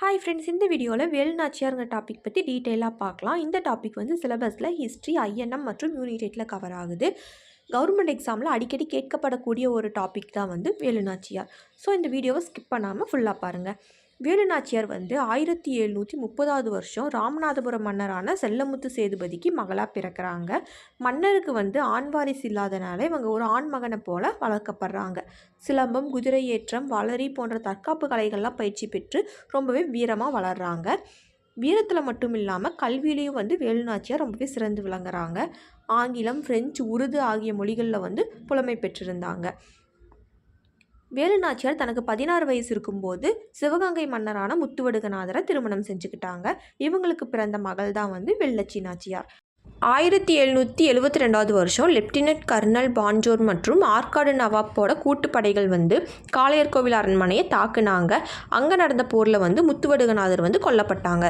Hi friends இந்த வீடியோவில் வேலுநாச்சியாருங்க topic பற்றி டீட்டெயிலாக பார்க்கலாம். இந்த டாபிக் வந்து சிலபஸில் ஹிஸ்ட்ரி ஐஎன்எம் மற்றும் யூனிடெட்டில் கவர் ஆகுது. கவர்மெண்ட் எக்ஸாமில் அடிக்கடி கேட்கப்படக்கூடிய ஒரு டாபிக் தான் வந்து வேலுநாச்சியார். ஸோ இந்த வீடியோவை ஸ்கிப் பண்ணாமல் ஃபுல்லாக பாருங்கள் வேலுநாச்சியார் வந்து ஆயிரத்தி எழுநூற்றி முப்பதாவது வருஷம் ராமநாதபுரம் மன்னரான செல்லமுத்து சேதுபதிக்கு மகளாக பிறக்கிறாங்க. மன்னருக்கு வந்து ஆண் வாரிசு இல்லாதனால இவங்க ஒரு ஆண் மகனை போல வளர்க்கப்படுறாங்க. சிலம்பம் குதிரை ஏற்றம் வளரி போன்ற தற்காப்பு கலைகள்லாம் பயிற்சி பெற்று ரொம்பவே வீரமாக வளர்கிறாங்க வீரத்தில் மட்டும் இல்லாமல் கல்வியிலையும் வந்து வேலுநாச்சியார் ரொம்பவே சிறந்து விளங்குறாங்க. ஆங்கிலம் ஃப்ரெஞ்சு உருது ஆகிய மொழிகளில் வந்து புலமை பெற்றிருந்தாங்க. வேலுநாச்சியார் தனக்கு பதினாறு வயசு இருக்கும்போது சிவகங்கை மன்னரான முத்துவடுகநாதரை திருமணம் செஞ்சுக்கிட்டாங்க. இவங்களுக்கு பிறந்த மகள் தான் வந்து வெள்ளச்சி நாச்சியார். ஆயிரத்தி எழுநூற்றி எழுபத்தி ரெண்டாவது வருஷம் லெப்டினன்ட் கர்னல் பான்ஜோர் மற்றும் ஆற்காடு நவாப்போட கூட்டுப்படைகள் வந்து காளையர்கோவில் அரண்மனையை தாக்குனாங்க. அங்கே நடந்த போரில் வந்து முத்துவடுகநாதர் வந்து கொல்லப்பட்டாங்க.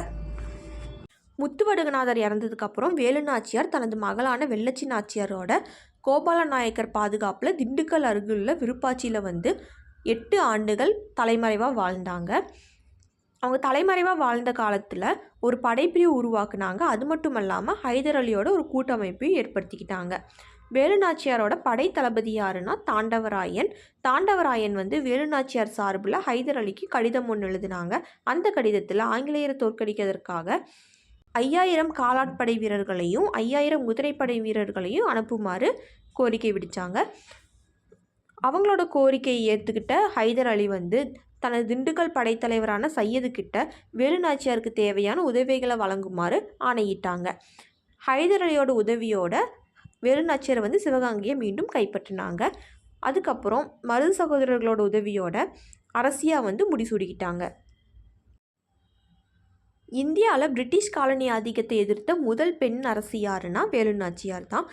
முத்துவடுகநாதர் இறந்ததுக்கப்புறம் வேலுநாச்சியார் தனது மகளான வெள்ளச்சி நாச்சியாரோட கோபால நாயக்கர் பாதுகாப்பில் திண்டுக்கல் அருகிலுள்ள விருப்பாட்சியில் வந்து எட்டு ஆண்டுகள் தலைமறைவாக வாழ்ந்தாங்க. அவங்க தலைமறைவாக வாழ்ந்த காலத்தில் ஒரு படைப்பிரிவு உருவாக்குனாங்க. அது மட்டும் இல்லாமல் ஹைதர் அலியோட ஒரு கூட்டமைப்பையும் ஏற்படுத்திக்கிட்டாங்க. வேலுநாச்சியாரோட படை தளபதி யாருன்னா தாண்டவராயன். தாண்டவராயன் வந்து வேலுநாச்சியார் சார்பில் ஹைதர் அலிக்கு கடிதம் ஒன்று எழுதினாங்க. அந்த கடிதத்தில் ஆங்கிலேயரை தோற்கடிக்கிறதுக்காக ஐயாயிரம் காலாட்படை வீரர்களையும் ஐயாயிரம் குதிரைப்படை வீரர்களையும் அனுப்புமாறு கோரிக்கை விடுத்தாங்க அவங்களோட கோரிக்கையை ஏற்றுக்கிட்ட ஹைதர் அலி வந்து தனது திண்டுக்கல் படைத்தலைவரான சையது கிட்ட வேலுநாச்சியாருக்கு தேவையான உதவிகளை வழங்குமாறு ஆணையிட்டாங்க. ஹைதர் அலியோட உதவியோட வேலுநாச்சியார் வந்து சிவகங்கையை மீண்டும் கைப்பற்றினாங்க. அதுக்கப்புறம் மருது சகோதரர்களோட உதவியோட அரசியாக வந்து முடிசூடிக்கிட்டாங்க. இந்தியாவில் பிரிட்டிஷ் காலனி ஆதிக்கத்தை எதிர்த்த முதல் பெண் அரசு யாருன்னா வேலுநாச்சியார் தான்.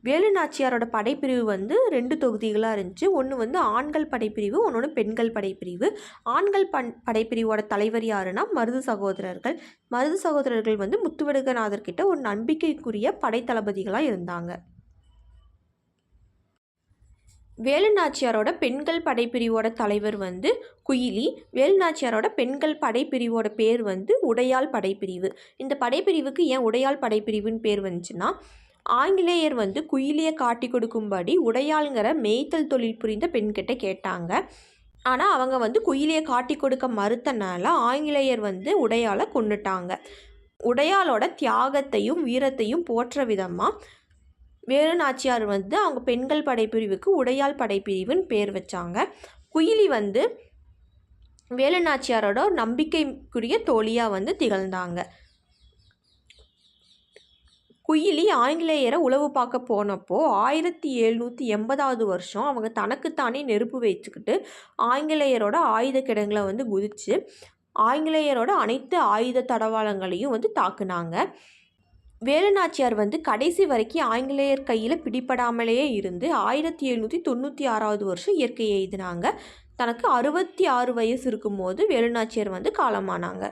வேலு நாச்சியாரோட படைப்பிரிவு வந்து ரெண்டு தொகுதிகளாக இருந்துச்சு. ஒன்று வந்து ஆண்கள் படைப்பிரிவு ஒன்று பெண்கள் படைப்பிரிவு. ஆண்கள் பண் படைப்பிரிவோட தலைவர் யாருன்னா மருது சகோதரர்கள். மருது சகோதரர்கள் வந்து முத்துவடுகநாதர்கிட்ட ஒரு நம்பிக்கைக்குரிய படைத்தளபதிகளாக இருந்தாங்க. வேலுநாச்சியாரோட பெண்கள் படைப்பிரிவோட தலைவர் வந்து குயிலி. வேலுநாச்சியாரோட பெண்கள் படைப்பிரிவோட பேர் வந்து உடையாள் படைப்பிரிவு. இந்த படைப்பிரிவுக்கு ஏன் உடையாள் படைப்பிரிவுன்னு பேர் வந்துச்சுன்னா ஆங்கிலேயர் வந்து குயிலியை காட்டி கொடுக்கும்படி உடையாளுங்கிற மேய்த்தல் தொழில் புரிந்த பெண்கிட்ட கேட்டாங்க. ஆனால் அவங்க வந்து குயிலியை காட்டி கொடுக்க மறுத்தனால ஆங்கிலேயர் வந்து உடையாளை கொண்டுட்டாங்க உடையாளோட தியாகத்தையும் வீரத்தையும் போற்ற விதமாக வேறு நாச்சியார் வந்து அவங்க பெண்கள் படைப்பிரிவுக்கு உடையாள் படைப்பிரிவுன்னு பேர் வச்சாங்க. குயிலி வந்து வேலு நாச்சியாரோட நம்பிக்கைக்குரிய தோழியாக வந்து திகழ்ந்தாங்க. குயிலி ஆங்கிலேயரை உளவு பார்க்க போனப்போ ஆயிரத்தி எழுநூற்றி எண்பதாவது வருஷம் அவங்க தனக்குத்தானே நெருப்பு வச்சுக்கிட்டு ஆங்கிலேயரோட ஆயுத கிடங்களை வந்து குதித்து ஆங்கிலேயரோட அனைத்து ஆயுத தடவாளங்களையும் வந்து தாக்குனாங்க. வேலுநாச்சியார் வந்து கடைசி வரைக்கும் ஆங்கிலேயர் கையில் பிடிபடாமலேயே இருந்து ஆயிரத்தி எழுநூற்றி தொண்ணூற்றி ஆறாவது வருஷம் இயற்கை எழுதினாங்க தனக்கு அறுபத்தி ஆறு வயசு இருக்கும்போது வேலுநாச்சியார் வந்து காலமானாங்க.